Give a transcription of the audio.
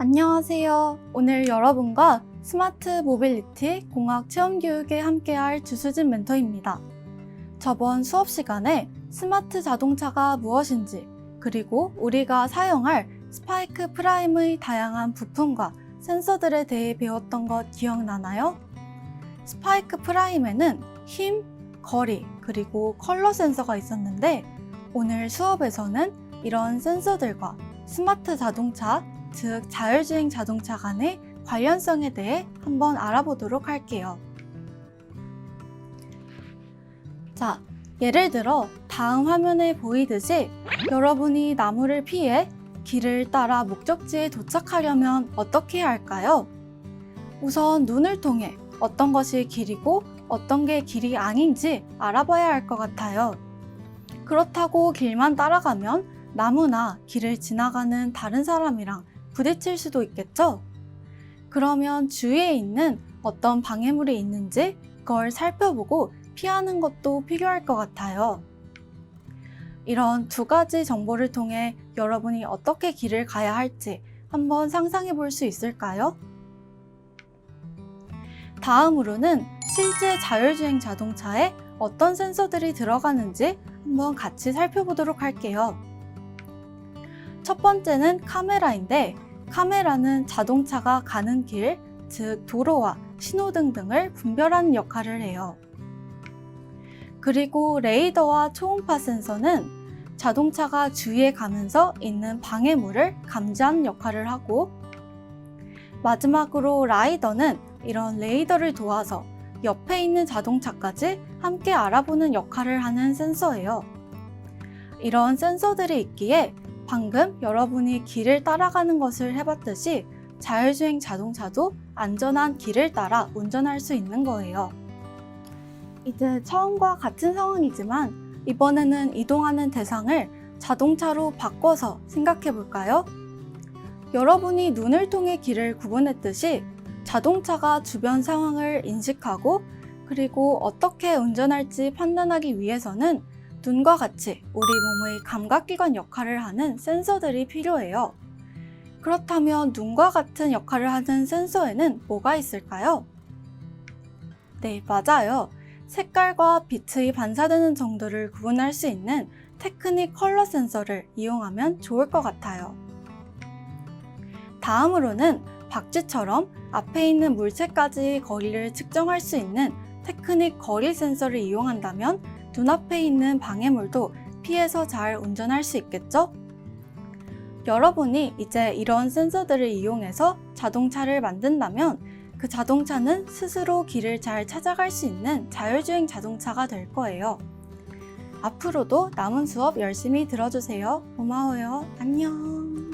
안녕하세요. 오늘 여러분과 스마트 모빌리티 공학 체험 교육에 함께할 주수진 멘토입니다. 저번 수업 시간에 스마트 자동차가 무엇인지, 그리고 우리가 사용할 스파이크 프라임의 다양한 부품과 센서들에 대해 배웠던 것 기억나나요? 스파이크 프라임에는 힘, 거리, 그리고 컬러 센서가 있었는데 오늘 수업에서는 이런 센서들과 스마트 자동차, 즉 자율주행 자동차 간의 관련성에 대해 한번 알아보도록 할게요. 자, 예를 들어 다음 화면에 보이듯이 여러분이 나무를 피해 길을 따라 목적지에 도착하려면 어떻게 할까요? 우선 눈을 통해 어떤 것이 길이고 어떤 게 길이 아닌지 알아봐야 할 것 같아요. 그렇다고 길만 따라가면 나무나 길을 지나가는 다른 사람이랑 부딪힐 수도 있겠죠? 그러면 주위에 있는 어떤 방해물이 있는지 그걸 살펴보고 피하는 것도 필요할 것 같아요. 이런 두 가지 정보를 통해 여러분이 어떻게 길을 가야 할지 한번 상상해 볼 수 있을까요? 다음으로는 실제 자율주행 자동차에 어떤 센서들이 들어가는지 한번 같이 살펴보도록 할게요. 첫 번째는 카메라인데 카메라는 자동차가 가는 길, 즉 도로와 신호등 등을 분별하는 역할을 해요. 그리고 레이더와 초음파 센서는 자동차가 주위에 가면서 있는 방해물을 감지하는 역할을 하고 마지막으로 라이더는 이런 레이더를 도와서 옆에 있는 자동차까지 함께 알아보는 역할을 하는 센서예요. 이런 센서들이 있기에 방금 여러분이 길을 따라가는 것을 해봤듯이 자율주행 자동차도 안전한 길을 따라 운전할 수 있는 거예요. 이제 처음과 같은 상황이지만 이번에는 이동하는 대상을 자동차로 바꿔서 생각해 볼까요? 여러분이 눈을 통해 길을 구분했듯이 자동차가 주변 상황을 인식하고 그리고 어떻게 운전할지 판단하기 위해서는 눈과 같이 우리 몸의 감각기관 역할을 하는 센서들이 필요해요. 그렇다면 눈과 같은 역할을 하는 센서에는 뭐가 있을까요? 네, 맞아요. 색깔과 빛의 반사되는 정도를 구분할 수 있는 테크닉 컬러 센서를 이용하면 좋을 것 같아요. 다음으로는 박쥐처럼 앞에 있는 물체까지 거리를 측정할 수 있는 테크닉 거리 센서를 이용한다면 눈앞에 있는 방해물도 피해서 잘 운전할 수 있겠죠? 여러분이 이제 이런 센서들을 이용해서 자동차를 만든다면 그 자동차는 스스로 길을 잘 찾아갈 수 있는 자율주행 자동차가 될 거예요. 앞으로도 남은 수업 열심히 들어주세요. 고마워요. 안녕.